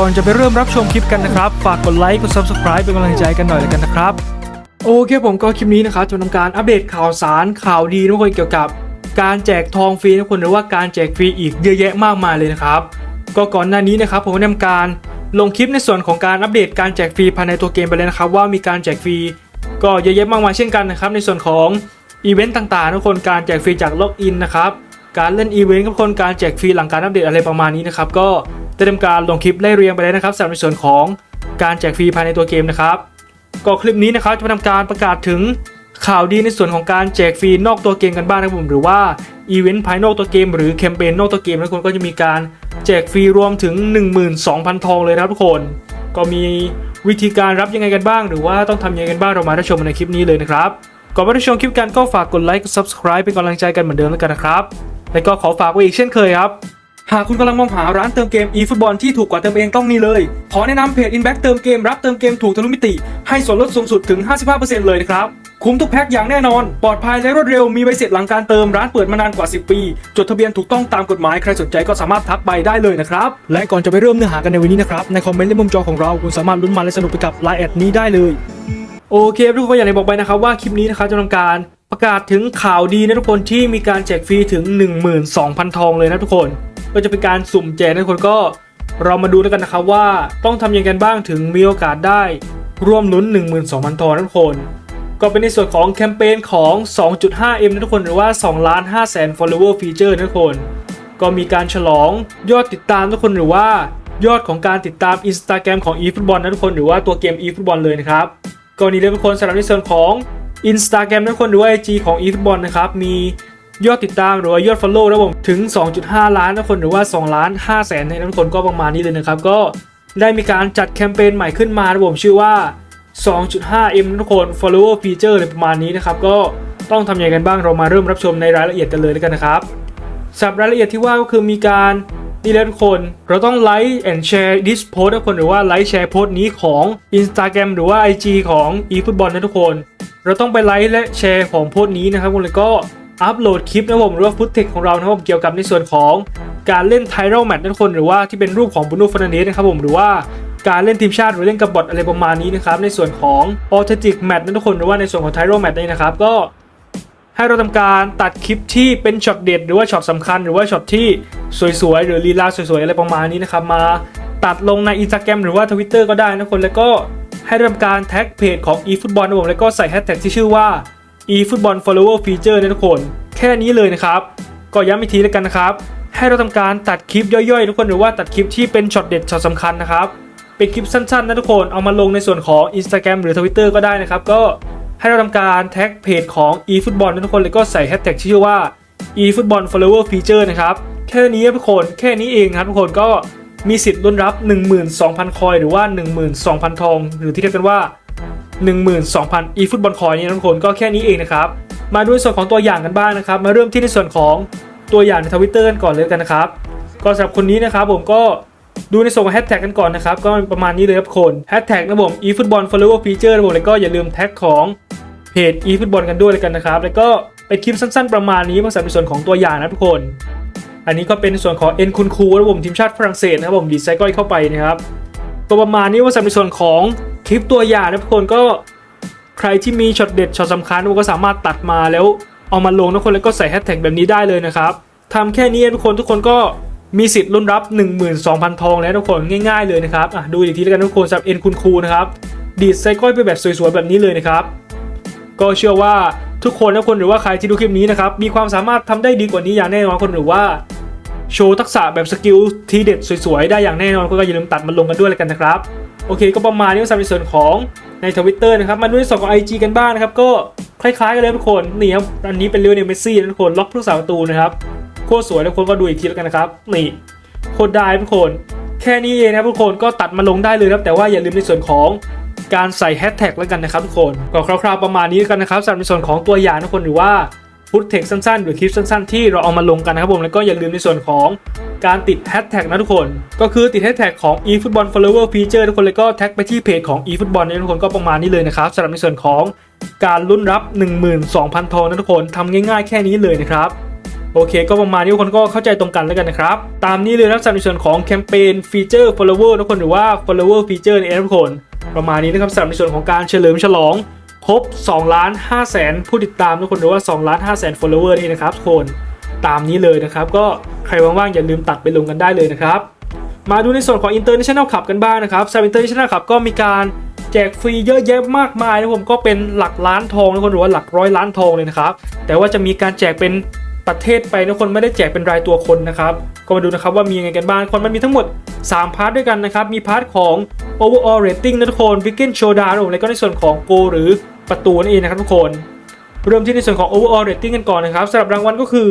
ก่อนจะไปเริ่มรับชมคลิปกันนะครับ ฝากกดไลค์กด subscribe เป็นกำลังใจกันหน่อยแล้วกันนะครับ โอเคผมก็คลิปนี้นะครับจะทำการอัปเดตข่าวสารข่าวดีทุกคนเกี่ยวกับ การแจกทองฟรีทุกคนหรือว่าการแจกฟรีอีกเยอะแยะมากมายเลยนะครับ ก็ก่อนหน้านี้นะครับผมได้ทำการลงคลิปในส่วนของการอัปเดตการแจกฟรีภายในตัวเกมไปเลยนะครับว่ามีการแจกฟรีก็เยอะแยะมากมายเช่นกันนะครับในส่วนของอีเวนต์ต่างๆทุกคนการแจกฟรีจากล็อกอินนะครับการเล่นอีเวนต์ทุกคนการแจกฟรีหลังการอัปเดตอะไรประมาณนี้นะครับก็ ได้ทำการลงคลิปไล่เรียงไปเลยนะครับสำหรับในส่วนของการแจกฟรีภายในตัวเกมนะครับก็คลิปนี้นะครับจะมาทำการประกาศถึงข่าวดีในส่วนของการแจกฟรีนอกตัวเกมกันบ้างนะครับผมหรือว่าอีเวนต์ภายนอกตัวเกม หรือแคมเปญนอกตัวเกมทุกคนก็จะมีการแจกฟรีรวมถึง 12,000 ทองเลยนะครับทุกคน ก็มีวิธีการรับยังไงกันบ้าง หรือว่าต้องทำยังไงกันบ้างเรามารับชมในคลิปนี้เลยนะครับก่อนไปรับชมคลิปกันก็ฝากกดไลค์กด subscribe เป็นกำลังใจกันเหมือนเดิมแล้วกันนะครับ และก็ขอฝากไว้อีกเช่นเคยครับ หากคุณกำลังมองหาร้านเติมเกม eFootball ที่ถูกกว่าเติมเองต้องนี่เลย ขอแนะนำเพจ Inback เติมเกมรับเติมเกมถูกทะลุมิติ ให้ส่วนลดสูงสุดถึง 55%เลยนะครับ คุ้มทุกแพ็คอย่างแน่นอน ปลอดภัยและรวดเร็วมีใบเสร็จหลังการเติมร้านเปิดมานานกว่า 10 ปี จดทะเบียนถูกต้องตามกฎหมายใครสนใจก็สามารถทักไปได้เลยนะครับ และก่อนจะไปเริ่มเนื้อหากันในวันนี้นะครับในคอมเมนต์และมุมจอของเราคุณสามารถลุ้นมันและสนุกไปกับไลน์แอดนี้ได้เลยโอเคทุกคนอย่างที่บอกไปนะครับว่าคลิปนี้นะครับจะทำการประกาศถึงข่าวดีนะทุกคนที่มีการแจกฟรีถึง 12,000 ทองเลยนะทุกคน ก็จะเป็นการสุ่มแจกนะทุกคนก็เรามาดูแล้วกันนะครับว่าต้องทำยังไงบ้างถึงมีโอกาสได้ร่วมลุ้น 12,000 ทองนะทุกคน ก็เป็นในส่วนของแคมเปญของ 2.5M นะทุกคนหรือว่า2ล้าน5แสน follower feature นะทุกคน ก็มีการฉลองยอดติดตามทุกคนหรือว่ายอดของการติดตาม Instagram ของ eFootball นะทุกคนหรือว่าตัวเกม eFootball เลยนะครับก็นี้เลยทุกคนสำหรับในส่วนของ Instagram นะทุกคนหรือว่า IG ของ eFootball นะครับมี ยอดติดตามหรือว่ายอด Follow นะผมถึง 2.5 ล้านนะทุกคนหรือว่า2ล้าน5แสนนะทุกคนก็ประมาณนี้เลยนะครับ ก็ได้มีการจัดแคมเปญใหม่ขึ้นมานะผมชื่อว่า 2.5M นทุกคน follower feature อะไรประมาณนี้นะครับ ก็ต้องทำยังไงกันบ้างเรามาเริ่มรับชมในรายละเอียดกันเลยแล้วกันนะครับสำหรับรายละเอียดที่ว่าก็คือมีการนี่แหละทุกคน เราต้องไลค์ and share this post ทุกคนหรือว่าไลค์แชร์โพส์นี้ของ Instagram หรือว่า IG ของ eFootball นะทุกคน เราต้องไปไลค์และแชร์ของโพส์นี้นะครับผมแล้วก็ อัปโหลดคลิปนะผมหรือว่าฟุตเทคของเรานะครับผมเกี่ยวกับในส่วนของการเล่นไทโรแมต์นะทุกคนหรือว่าที่เป็นรูปของบุนูฟ r นเนสนะครับผมหรือว่าการเล่นทีมชาติหรือเล่นกับบอทอะไรประมาณนี้นะครับในส่วนของ a u t h e n t i c Match นะทุกคนหรือว่าในส่วนของไทโรแมต์นี่นะครับก็ให้เราทำการตัดคลิปที่เป็นช็อตเด็ดหรือว่าช็อตสำคัญ หรือว่าช็อตที่สวยๆ หรือลีลาสวยๆ อะไรประมาณนี้นะครับมาตัดลงใน Instagram หรือว่า Twitter ก็ได้นะคนแล้วก็ให้ทำการแท็กเพจของ eFootball นะผมแล้วก็ใส่แฮชแท็กที่ชื่อว่า eFootball Follower Feature นะทุกคน แค่นี้เลยนะครับ ก็ย้ำอีกทีแล้วกันนะครับ ให้เราทำการตัดคลิปย่อยๆ ทุกคนหรือว่าตัดคลิปที่เป็นช็อตเด็ดช็อตสำคัญนะครับเป็นคลิปสั้นๆนะทุกคนเอามาลงในส่วนของ Instagram หรือ Twitter ก็ได้นะครับ ก็ให้เราทำการแท็กเพจของ eFootball นะทุกคนแล้วก็ใส่แฮชแท็กชื่อว่า eFootball Follower Feature นะครับ แค่นี้ทุกคนแค่นี้เองครับทุกคนก็มีสิทธิ์ลุ้นรับ 12,000 คอยหรือว่า 12,000 ทอง หรือที่เรียกกันว่า 12,000 eFootball คอยนี่นะทุกคนก็แค่นี้เองนะครับ มาดูในส่วนของตัวอย่างกันบ้างนะครับ มาเริ่มที่ในส่วนของตัวอย่างในทวิตเตอร์กันก่อนเลยกันนะครับ ก็สำหรับคนนี้นะครับผมก็ดูในส่วนของแฮชแท็กกันก่อนนะครับ ก็ประมาณนี้เลยครับคนแฮชแท็กนะผม eFootball Follower Feature นะผมแล้วก็อย่าลืมแท็กของเพจ eFootball กันด้วยเลยกันนะครับ แล้วก็เป็นคลิปสั้น ๆ ประมาณนี้มาสำหรับในส่วนของตัวอย่างนะทุกคน อันนี้ก็เป็นส่วนของเอ็นคุณคูนะผมทีมชาติฝรั่งเศสนะครับผมดีไซน์ก้อยเข้าไปนะครับก็ประมาณนี้ว่าสำหรับในส่วนของ คลิปตัวอย่างนะทุกคนก็ใครที่มีช็อตเด็ดช็อตสำคัญก็สามารถตัดมาแล้วเอามาลงทุกคนแล้วก็ใส่แฮชแท็กแบบนี้ได้เลยนะครับทำแค่นี้ทุกคนทุกคนก็มีสิทธิ์ลุ้นรับ 12,000 ทองแล้วทุกคนง่ายๆเลยนะครับอะดูอีกทีแล้วกันทุกคนสำหรับเอ็นคุณครูนะครับดีดไซก้อยไปแบบสวยๆแบบนี้เลยนะครับ ก็เชื่อว่าทุกคนนะคนหรือว่าใครที่ดูคลิปนี้นะครับมีความสามารถทำได้ดีกว่านี้อย่างแน่นอนคนหรือว่าโชว์ทักษะแบบสกิลทีเด็ดสวยๆได้อย่างแน่นอนก็อย่าลืมตัดมันลงกันด้วยเลยกันนะครับ โอเคก็ประมาณนี้สำหรับในส่วนของในทวิตเตอร์นะครับมาดูในส่วนของ IG กันบ้างนะครับก็คล้ายๆกันเลยทุกคนนี่ครับอันนี้เป็นเรียวเนลเมสซี่ทุกคนล็อกผู้สาวประตูนะครับโคตรสวยทุกคนก็ดูอีกทีแล้วกันนะครับนี่โคตรได้ทุกคนแค่นี้เองนะทุกคนก็ตัดมาลงได้เลยครับแต่ว่าอย่าลืมในส่วนของการใส่แฮชแท็กแล้วกันนะครับทุกคนก็คร่าวๆประมาณนี้แล้วกันนะครับสำหรับในส่วนของตัวอย่างทุกคนหรือว่า ฟุตเทคสั้นๆ หรือคลิปสั้นๆ ที่เราเอามาลงกันนะครับผม แล้วก็อย่าลืมในส่วนของการติดแฮชแท็กนะทุกคน ก็คือติดแฮชแท็กของ eFootball Follower Feature ทุกคน แล้วก็แท็กไปที่เพจของ eFootball นี่ทุกคนก็ประมาณนี้เลยนะครับสำหรับในส่วนของการลุ้นรับ 12,000 ทองนะทุกคนทำง่ายๆ แค่นี้เลยนะครับโอเคก็ประมาณนี้ทุกคนก็เข้าใจตรงกันแล้วกันนะครับ ตามนี้เลยนะครับสำหรับในส่วนของแคมเปญฟีเจอร์ follower ทุกคนหรือว่า follower feature ในเอทุกคน ประมาณนี้นะครับสำหรับในส่วนของการเฉลิมฉลอง ครบ2ล้าน5แสนผู้ติดตามทุกคนหรือว่า2ล้าน5แสน follower นี่นะครับทุกคนตามนี้เลยนะครับ ก็ใครว่างๆอย่าลืมตัดไปลงกันได้เลยนะครับ มาดูในส่วนของ International Cup กันบ้างนะครับสำหรับ International Cup ก็มีการแจกฟรีเยอะแยะมากมายนะผมก็เป็นหลักล้านทองนะคนหรือว่าหลักร้อยล้านทองเลยนะครับ แต่ว่าจะมีการแจกเป็นประเทศไปนะคนไม่ได้แจกเป็นรายตัวคนนะครับ ก็มาดูนะครับว่ามียังไงกันบ้างคนมันมีทั้งหมด 3 พาร์ทด้วยกันนะครับ มีพาร์ทของ overall rating นะทุกคน weekend showdown แล้วก็ในส่วนของ go หรือ ประตูนั่นเองนะครับทุกคน เริ่มที่ในส่วนของ overall rating กันก่อนนะครับสำหรับรางวัลก็คือ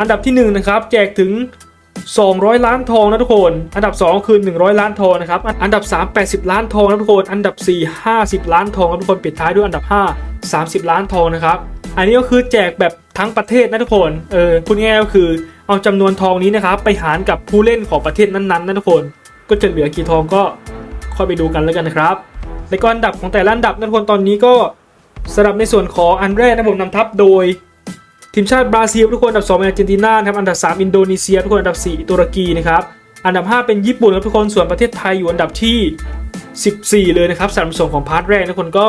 อันดับที่1นะครับแจกถึง 200 ล้านทองนะทุกคน อันดับ 2 คือ 100 ล้านทองนะครับ อันดับ 3 80 ล้านทองนะทุกคน อันดับ 4 50 ล้านทองนะทุกคน ปิดท้ายด้วยอันดับ 5 30 ล้านทองนะครับ อันนี้ก็คือแจกแบบทั้งประเทศนะทุกคน เออพูดง่ายก็คือเอาจำนวนทองนี้นะครับไปหารกับผู้เล่นของประเทศนั้นๆนะทุกคน ก็จะเหลือกี่ทองก็ค่อยไปดูกันแล้วกันนะครับ แล้วก็อันดับของแต่ละอันดับนะทุกคนตอนนี้ก็สำหรับในส่วนของอันแรกนะผมนำทัพโดยทีมชาติบราซิลทุกคนอันดับ2เป็นอาร์เจนตินาครับอันดับ 3 อินโดนีเซียทุกคนอันดับ 4 ตุรกีนะครับอันดับ 5 เป็นญี่ปุ่นครับทุกคนส่วนประเทศไทยอยู่อันดับที่ 14 เลยนะครับสำหรับส่วนของพาร์ทแรกนะทุกคนก็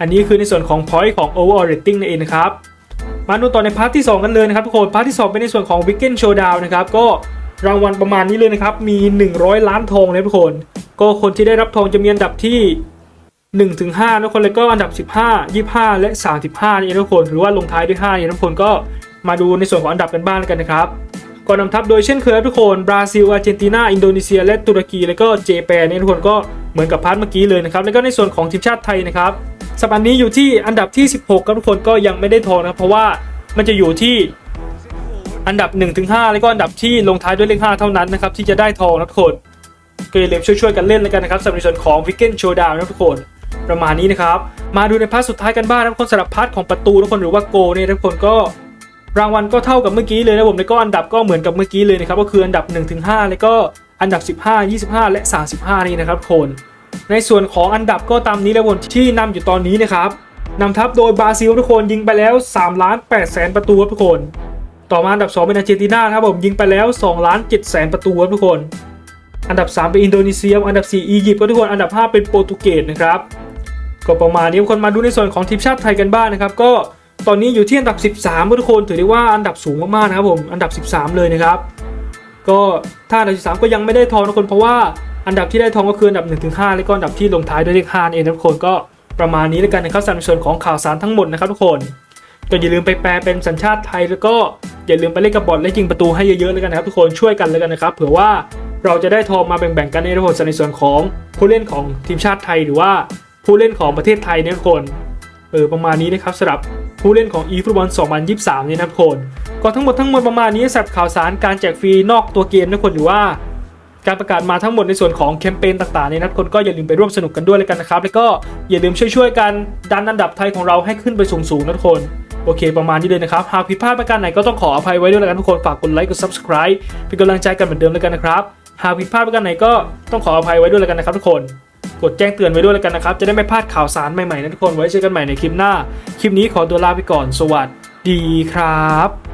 อันนี้คือในส่วนของ point ของ overall rating นั่นเองนะครับมาดูต่อในพาร์ทที่ 2 กันเลยนะครับทุกคนพาร์ทที่ 2 เป็นในส่วนของ weekend showdown นะครับก็รางวัลประมาณนี้เลยนะครับมี 100 ล้านทองเลยทุกคน ก็คนที่ได้รับทองจะมีอันดับที่1ถึง5ทุกคนเลยก็อันดับ 15 25 และ 35นี่ทุกคนหรือว่าลงท้ายด้วย5นี่ทุกคนก็มาดูในส่วนของอันดับกันบ้างกันนะครับก่อนนำทัพโดยเช่นเคยทุกคนบราซิลอาร์เจนตินาอินโดนีเซีย และตุรกีแล้วก็เจแปนนี่ทุกคนก็เหมือนกับพาร์ทเมื่อกี้เลยนะครับแล้วก็ในส่วนของทีมชาติไทยนะครับสัปดาห์นี้อยู่ที่อันดับที่ 16ครับทุกคนก็ยังไม่ได้ทองนะครับเพราะว่ามันจะอยู่ที่อันดับ1ถึง5แล้วก็อันดับที่ลงท้ายด้วยเลข5เท่านั้นนะครับที่จะได้ทองนะทุกคน ก็อย่าลืมช่วยๆกันเล่นแล้วกันนะครับสำหรับในส่วนของ Weekend Showdown นะทุกคนประมาณนี้นะครับ มาดูในพาร์ทสุดท้ายกันบ้างนะทุกคนสำหรับพาร์ทของประตูทุกคนหรือว่าโกเนี่ยทุกคนก็รางวัลก็เท่ากับเมื่อกี้เลยนะผมแล้วก็อันดับก็เหมือนกับเมื่อกี้เลยนะครับก็คืออันดับ 1-5แล้วก็อันดับ 15 25 และ 35 นี่นะครับทุกคนในส่วนของอันดับก็ตามนี้แล้วผมที่นำอยู่ตอนนี้นะครับนำทัพโดยบราซิลทุกคนยิงไปแล้ว3ล้าน8แสนประตูครับทุกคน ต่อมาอันดับ 2 เป็นอาร์เจนตินาครับผมยิงไปแล้ว2ล้าน7แสนประตูครับทุกคน อันดับ 3 เป็นอินโดนีเซีย อันดับ 4 อียิปต์ครับทุกคนอันดับ 5 เป็นโปรตุเกสนะครับก็ประมาณนี้คนมาดูในส่วนของทีมชาติไทยกันบ้างนะครับ ก็ตอนนี้อยู่ที่อันดับ 13ทุกคนถือได้ว่าอันดับสูงมากๆนะครับผมอันดับ 13 เลยนะครับ ก็ถ้าอันดับ13 ก็ยังไม่ได้ทองทุกคนเพราะว่าอันดับที่ได้ทองก็คืออันดับ1-5แล้วก็อันดับที่ลงท้ายด้วยเลข5เองทุกคนก็ประมาณนี้แล้วกันนะครับสำหรับในส่วนของข่าวสารทั้งหมดนะครับทุกคนก็อย่าลืมไปแปลเป็นสัญชาติไทยแล้วก็อย่าลืมไปเล่นกับบอลและยิงประตูให้เยอะๆแล้วกันนะครับทุกคนช่วยกันแล้วกันนะครับเผื่อว่า เราจะได้ทองมาแบ่งๆกันในทุกคนในส่วนของผู้เล่นของทีมชาติไทยหรือว่าผู้เล่นของประเทศไทยเนี่ยคนเออประมาณนี้นะครับสำหรับผู้เล่นของ e ฟุตบอล2023เนี่ยนะคนก็ทั้งหมดทั้งมวลประมาณนี้สำหรับข่าวสารการแจกฟรีนอกตัวเกมนะคนหรือว่า การประกาศมาทั้งหมดในส่วนของแคมเปญต่างๆเนี่ยนะคนก็อย่าลืมไปร่วมสนุกกันด้วยเลยกันนะครับ แล้วก็อย่าลืมช่วยๆกันดันอันดับไทยของเราให้ขึ้นไปสูงๆนะทุกคนโอเค ประมาณนี้เลยนะครับ หากผิดพลาดประการไหนก็ต้องขออภัยไว้ด้วยแล้วกันทุกคน ฝากกดไลค์ กด subscribe เป็นกำลังใจกันเหมือนเดิมแล้วกันนะครับ หากผิดพลาดประการไหนก็ต้องขออภัยไว้ด้วยแล้วกันนะครับทุกคน กดแจ้งเตือนไว้ด้วยแล้วกันนะครับ จะได้ไม่พลาดข่าวสารใหม่ๆนะทุกคน ไว้เจอกันใหม่ในคลิปหน้า คลิปนี้ขอตัวลาไปก่อน สวัสดีครับ